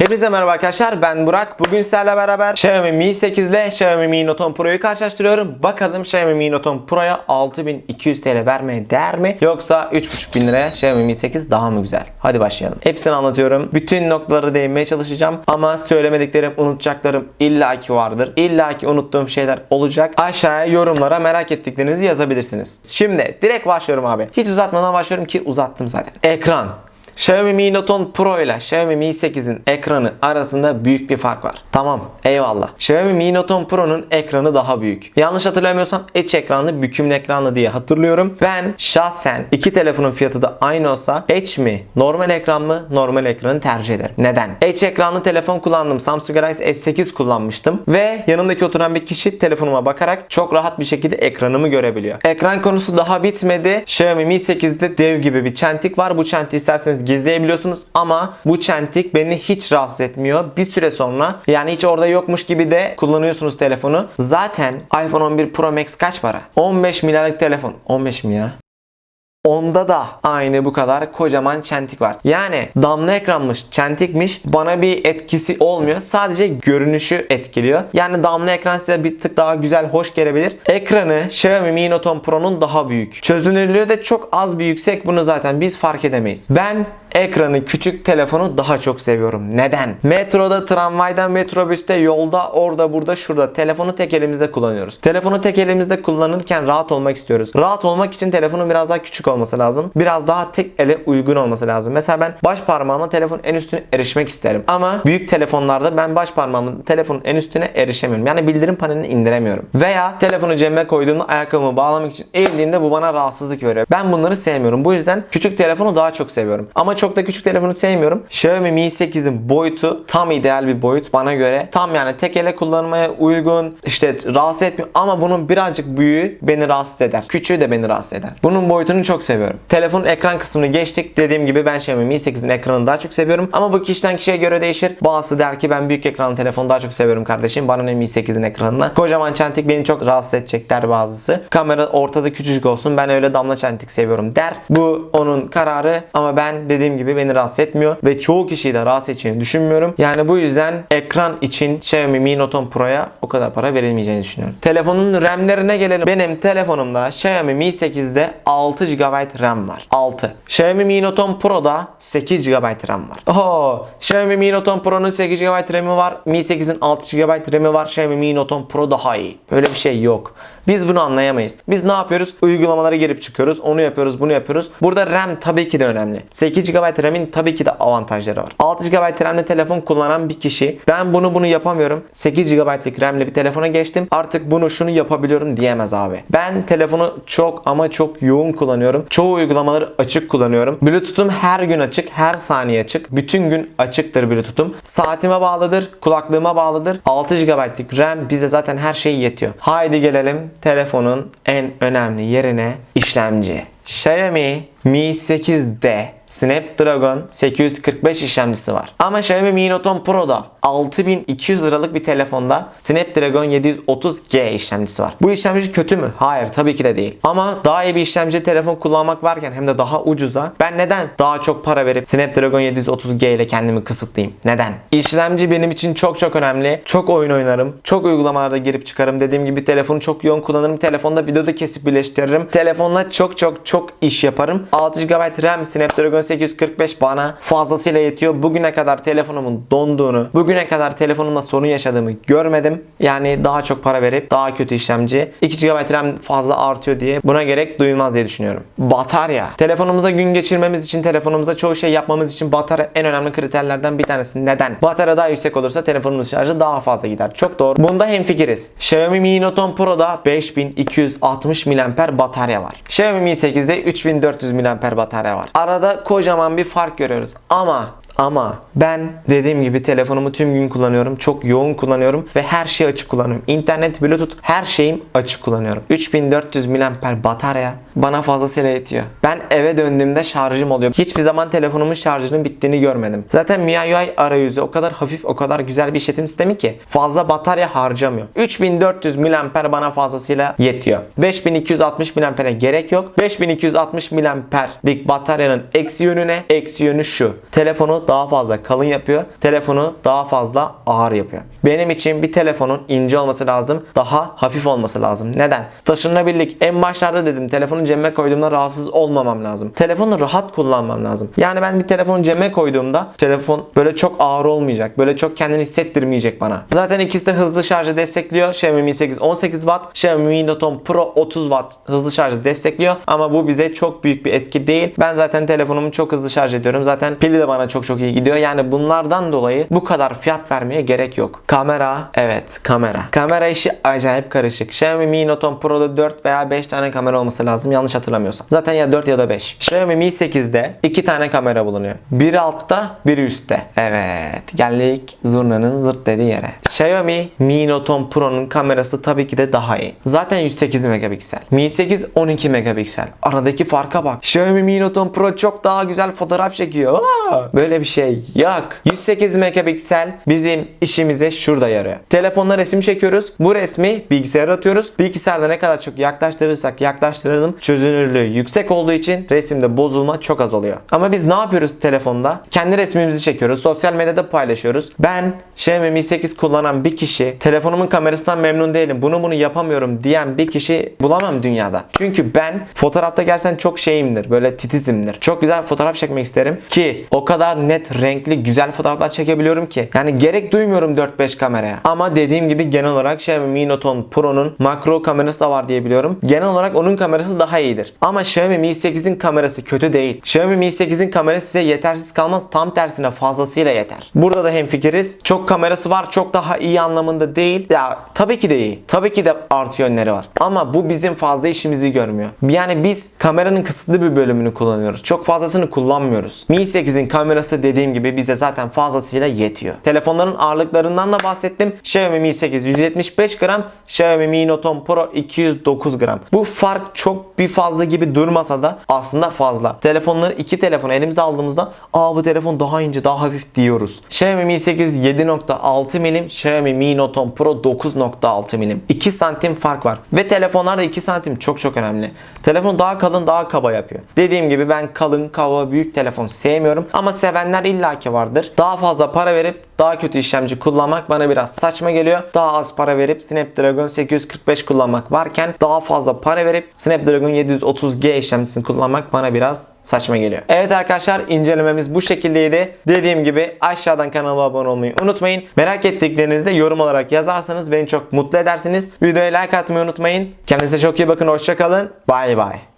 Hepinize merhaba arkadaşlar ben Burak. Bugün sizlerle beraber Xiaomi Mi 8 ile Xiaomi Mi Note 10 Pro'yu karşılaştırıyorum. Bakalım Xiaomi Mi Note 10 Pro'ya 6200 TL vermeye değer mi? Yoksa 3500 liraya Xiaomi Mi 8 daha mı güzel? Hadi başlayalım. Hepsini anlatıyorum. Bütün noktaları değinmeye çalışacağım. Ama söylemediklerim, unutacaklarım illaki vardır. İllaki unuttuğum şeyler olacak. Aşağıya yorumlara merak ettiklerinizi yazabilirsiniz. Şimdi direkt başlıyorum abi. Hiç uzatmadan başlıyorum ki uzattım zaten. Ekran. Xiaomi Mi Note 10 Pro ile Xiaomi Mi 8'in ekranı arasında büyük bir fark var. Tamam eyvallah. Xiaomi Mi Note 10 Pro'nun ekranı daha büyük. Yanlış hatırlamıyorsam Edge ekranlı bükümlü ekranlı diye hatırlıyorum. Ben şahsen iki telefonun fiyatı da aynı olsa Edge mi normal ekran mı normal ekranı tercih ederim. Neden? Edge ekranlı telefon kullandım. Samsung Galaxy S8 kullanmıştım. Ve yanımdaki oturan bir kişi telefonuma bakarak çok rahat bir şekilde ekranımı görebiliyor. Ekran konusu daha bitmedi. Xiaomi Mi 8'de dev gibi bir çentik var. Bu çentiği isterseniz gizleyebiliyorsunuz ama bu çentik beni hiç rahatsız etmiyor. Bir süre sonra yani hiç orada yokmuş gibi de kullanıyorsunuz telefonu. Zaten iPhone 11 Pro Max kaç para? 15 milyarlık telefon. 15 mi ya? Onda da aynı bu kadar kocaman çentik var. Yani damla ekranmış, çentikmiş bana bir etkisi olmuyor. Sadece görünüşü etkiliyor. Yani damla ekran size bir tık daha güzel, hoş gelebilir. Ekranı Xiaomi Mi Note 10 Pro'nun daha büyük. Çözünürlüğü de çok az bir yüksek. Bunu zaten biz fark edemeyiz. Ben ekranı küçük telefonu daha çok seviyorum. Neden? Metroda, tramvayda, metrobüste, yolda, orada, burada, şurada telefonu tek elimizde kullanıyoruz. Telefonu tek elimizde kullanırken rahat olmak istiyoruz. Rahat olmak için telefonun biraz daha küçük olması lazım. Biraz daha tek ele uygun olması lazım. Mesela ben baş parmağımla telefonun en üstüne erişmek isterim. Ama büyük telefonlarda ben baş parmağımla telefonun en üstüne erişemiyorum. Yani bildirim panelini indiremiyorum. Veya telefonu cebime koyduğumda ayakkabımı bağlamak için eğildiğimde bu bana rahatsızlık veriyor. Ben bunları sevmiyorum. Bu yüzden küçük telefonu daha çok seviyorum. Ama çok da küçük telefonu sevmiyorum. Xiaomi Mi 8'in boyutu tam ideal bir boyut bana göre. Tam yani tek ele kullanmaya uygun. işte rahatsız etmiyor ama bunun birazcık büyüğü beni rahatsız eder. Küçüğü de beni rahatsız eder. Bunun boyutunu çok seviyorum. Telefonun ekran kısmını geçtik. Dediğim gibi ben Xiaomi Mi 8'in ekranını daha çok seviyorum. Ama bu kişiden kişiye göre değişir. Bazısı der ki ben büyük ekranlı telefonu daha çok seviyorum kardeşim. Bana ne Mi 8'in ekranına. Kocaman çentik beni çok rahatsız edecek der bazısı. Kamera ortada küçücük olsun. Ben öyle damla çentik seviyorum der. Bu onun kararı ama ben dediğim gibi beni rahatsız etmiyor ve çoğu kişiyi de rahatsız edeceğini düşünmüyorum. Yani bu yüzden ekran için Xiaomi Mi Note 10 Pro'ya o kadar para verilmeyeceğini düşünüyorum. Telefonun RAM'lerine gelelim. Benim telefonumda Xiaomi Mi 8'de 6 GB RAM var. 6. Xiaomi Mi Note 10 Pro'da 8 GB RAM var. Oho, Xiaomi Mi Note 10 Pro'nun 8 GB RAM'i var. Mi 8'in 6 GB RAM'i var. Xiaomi Mi Note 10 Pro daha iyi. Böyle bir şey yok. Biz bunu anlayamayız. Biz ne yapıyoruz? Uygulamalara girip çıkıyoruz. Onu yapıyoruz, bunu yapıyoruz. Burada RAM tabii ki de önemli. 8 GB RAM'in tabii ki de avantajları var. 6 GB RAM'li telefon kullanan bir kişi ben bunu bunu yapamıyorum. 8 GB'lık RAM'li bir telefona geçtim. Artık bunu şunu yapabiliyorum diyemez abi. Ben telefonu çok ama çok yoğun kullanıyorum. Çoğu uygulamaları açık kullanıyorum. Bluetooth'um her gün açık, her saniye açık. Bütün gün açıktır Bluetooth'um. Saatime bağlıdır, kulaklığıma bağlıdır. 6 GB'lık RAM bize zaten her şey yetiyor. Haydi gelelim telefonun en önemli yerine işlemci. Xiaomi Mi 8'de Snapdragon 845 işlemcisi var. Ama Xiaomi Mi Note 10 Pro'da 6200 liralık bir telefonda Snapdragon 730G işlemcisi var. Bu işlemci kötü mü? Hayır tabii ki de değil. Ama daha iyi bir işlemci telefon kullanmak varken hem de daha ucuza ben neden daha çok para verip Snapdragon 730G ile kendimi kısıtlayayım? Neden? İşlemci benim için çok çok önemli. Çok oyun oynarım. Çok uygulamalarda girip çıkarım. Dediğim gibi telefonu çok yoğun kullanırım. Telefonda videoda kesip birleştiririm. Telefonla çok çok çok iş yaparım. 6 GB RAM Snapdragon 845 bana fazlasıyla yetiyor. Bugüne kadar telefonumun donduğunu, bugüne kadar telefonumla sorun yaşadığımı görmedim. Yani daha çok para verip daha kötü işlemci 2 GB RAM fazla artıyor diye buna gerek duyulmaz diye düşünüyorum. Batarya. Telefonumuza gün geçirmemiz için, telefonumuza çoğu şey yapmamız için batarya en önemli kriterlerden bir tanesi. Neden? Batarya daha yüksek olursa telefonumuz şarjı daha fazla gider. Çok doğru. Bunda hemfikiriz. Xiaomi Mi Note 10 Pro'da 5260 mAh batarya var. Xiaomi Mi 8'de 3400 mAh batarya var. Arada kocaman bir fark görüyoruz. Ama ama ben dediğim gibi telefonumu tüm gün kullanıyorum. Çok yoğun kullanıyorum ve her şeyi açık kullanıyorum. İnternet, Bluetooth her şeyim açık kullanıyorum. 3400 mAh batarya bana fazlasıyla yetiyor. Ben eve döndüğümde şarjım oluyor. Hiçbir zaman telefonumun şarjının bittiğini görmedim. Zaten MIUI arayüzü o kadar hafif, o kadar güzel bir işletim sistemi ki fazla batarya harcamıyor. 3400 mAh bana fazlasıyla yetiyor. 5260 mAh'e gerek yok. 5260 mAh'lik bataryanın eksi yönü ne? Eksi yönü şu. Telefonu daha fazla kalın yapıyor. Telefonu daha fazla ağır yapıyor. Benim için bir telefonun ince olması lazım. Daha hafif olması lazım. Neden? Taşınabilirlik. En başlarda dedim telefonu cebime koyduğumda rahatsız olmamam lazım. Telefonu rahat kullanmam lazım. Yani ben bir telefonu cebime koyduğumda telefon böyle çok ağır olmayacak. Böyle çok kendini hissettirmeyecek bana. Zaten ikisi de hızlı şarjı destekliyor. Xiaomi Mi 8 18 Watt, Xiaomi Mi Note 10 Pro 30 Watt hızlı şarjı destekliyor. Ama bu bize çok büyük bir etki değil. Ben zaten telefonumu çok hızlı şarj ediyorum. Zaten pili de bana çok çok iyi gidiyor. Yani bunlardan dolayı bu kadar fiyat vermeye gerek yok. Kamera, evet kamera. Kamera işi acayip karışık. Xiaomi Mi Note 10 Pro'da 4 veya 5 tane kamera olması lazım yanlış hatırlamıyorsam. Zaten ya 4 ya da 5. Xiaomi Mi 8'de 2 tane kamera bulunuyor. Biri altta, biri üstte. Evet, geldik zurnanın zırt dediği yere. Xiaomi Mi Note 10 Pro'nun kamerası tabii ki de daha iyi. Zaten 108 megapiksel. Mi 8 12 megapiksel. Aradaki farka bak. Xiaomi Mi Note 10 Pro çok daha güzel fotoğraf çekiyor. Böyle bir şey yok. 108 megapiksel bizim işimize şurada yarıyor. Telefonla resim çekiyoruz. Bu resmi bilgisayara atıyoruz. Bilgisayarda ne kadar çok yaklaştırırsak yaklaştıralım çözünürlüğü yüksek olduğu için resimde bozulma çok az oluyor. Ama biz ne yapıyoruz telefonda? Kendi resmimizi çekiyoruz. Sosyal medyada paylaşıyoruz. Ben Xiaomi Mi 8 kullanan bir kişi telefonumun kamerasından memnun değilim. Bunu bunu yapamıyorum diyen bir kişi bulamam dünyada. Çünkü ben fotoğrafta gerçekten çok şeyimdir. Böyle titizimdir. Çok güzel fotoğraf çekmek isterim ki o kadar net, renkli, güzel fotoğraflar çekebiliyorum ki. Yani gerek duymuyorum 4-5 kameraya. Ama dediğim gibi genel olarak Xiaomi Mi Note 10 Pro'nun makro kamerası da var diye biliyorum. Genel olarak onun kamerası daha iyidir. Ama Xiaomi Mi 8'in kamerası kötü değil. Xiaomi Mi 8'in kamerası size yetersiz kalmaz. Tam tersine fazlasıyla yeter. Burada da hemfikiriz. Çok kamerası var. Çok daha iyi anlamında değil. Ya tabii ki de iyi. Tabii ki de artı yönleri var. Ama bu bizim fazla işimizi görmüyor. Yani biz kameranın kısıtlı bir bölümünü kullanıyoruz. Çok fazlasını kullanmıyoruz. Mi 8'in kamerası dediğim gibi bize zaten fazlasıyla yetiyor. Telefonların ağırlıklarından da bahsettim. Xiaomi Mi 8 175 gram, Xiaomi Mi Note 10 Pro 209 gram. Bu fark çok bir fazla gibi durmasa da aslında fazla. Telefonları iki telefonu elimize aldığımızda aa bu telefon daha ince daha hafif diyoruz. Xiaomi Mi 8 7.6 milim, Xiaomi Mi Note 10 Pro 9.6 milim. 2 santim fark var. Ve telefonlarda 2 santim çok çok önemli. Telefon daha kalın daha kaba yapıyor. Dediğim gibi ben kalın, kaba, büyük telefon sevmiyorum. Ama sevenler illaki vardır. Daha fazla para verip daha kötü işlemci kullanmak bana biraz saçma geliyor. Daha az para verip Snapdragon 845 kullanmak varken daha fazla para verip Snapdragon 730G işlemcisini kullanmak bana biraz saçma geliyor. Evet arkadaşlar incelememiz bu şekildeydi. Dediğim gibi aşağıdan kanalıma abone olmayı unutmayın. Merak ettiklerinizi de yorum olarak yazarsanız beni çok mutlu edersiniz. Videoya like atmayı unutmayın. Kendinize çok iyi bakın. Hoşçakalın. Bay bay.